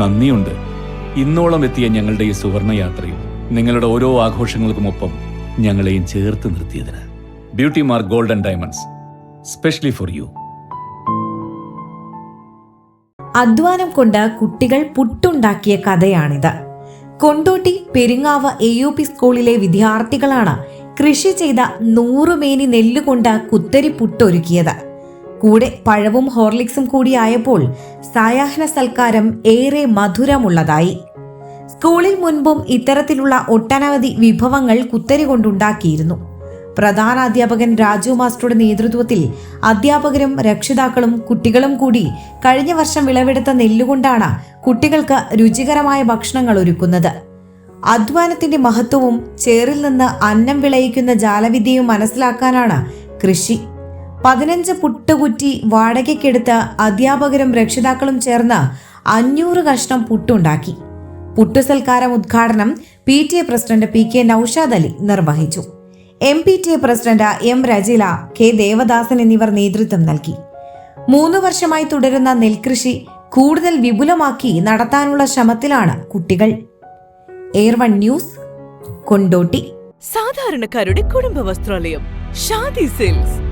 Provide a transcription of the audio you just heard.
നന്ദിയുണ്ട്. ഇന്നോളം എത്തിയ ഞങ്ങളുടെ ഈ സുവർണ യാത്രയിൽ നിങ്ങളുടെ ഓരോ ആഘോഷങ്ങൾക്കുമൊപ്പം ഞങ്ങളെയും ചേർത്ത് നിർത്തിയതിന്. Beauty mark golden diamonds specially for you അധ്വാനം കൊണ്ട് കുട്ടികൾ പുട്ടുണ്ടാക്കിയ കഥയാണിത്. Kondotty Peringav A U P സ്കൂളിലെ വിദ്യാർത്ഥികളാണ് കൃഷി ചെയ്ത നൂറുമേനി നെല്ലുകൊണ്ട് കുത്തരി പുട്ടൊരുക്കിയത്. കൂടെ പഴവും ഹോർലിക്സും കൂടിയായപ്പോൾ സായാഹ്ന സൽക്കാരം ഏറെ മധുരമുള്ളതായി. സ്കൂളിൽ മുൻപും ഇത്തരത്തിലുള്ള ഒട്ടനവധി വിഭവങ്ങൾ കുത്തരി കൊണ്ടുണ്ടാക്കിയിരുന്നു. പ്രധാന അധ്യാപകൻ രാജു മാസ്റ്ററുടെ നേതൃത്വത്തിൽ അധ്യാപകരും രക്ഷിതാക്കളും കുട്ടികളും കൂടി കഴിഞ്ഞ വർഷം വിളവെടുത്ത നെല്ലുകൊണ്ടാണ് കുട്ടികൾക്ക് രുചികരമായ ഭക്ഷണങ്ങൾ ഒരുക്കുന്നത്. അധ്വാനത്തിന്റെ മഹത്വവും ചേറിൽ നിന്ന് അന്നം വിളയിക്കുന്ന ജാലവിദ്യയും മനസ്സിലാക്കാനാണ് കൃഷി. പതിനഞ്ച് പുട്ടുകുറ്റി വാടകയ്ക്കെടുത്ത് അധ്യാപകരും രക്ഷിതാക്കളും ചേർന്ന് അഞ്ഞൂറ് കഷ്ണം പുട്ടുണ്ടാക്കി. പുട്ടുസൽക്കാരം ഉദ്ഘാടനം P T A president P K Naushad Ali നിർവഹിച്ചു. M P T A president M Rajila K Devadasan എന്നിവർ നേതൃത്വം നൽകി. മൂന്ന് വർഷമായി തുടരുന്ന നെൽകൃഷി കൂടുതൽ വിപുലമാക്കി നടത്താനുള്ള ശ്രമത്തിലാണ് കുട്ടികൾ. Air one news Kondotty. സാധാരണക്കാരുടെ കുടുംബ വസ്ത്രാലയം ഷാദി സെയിൽസ്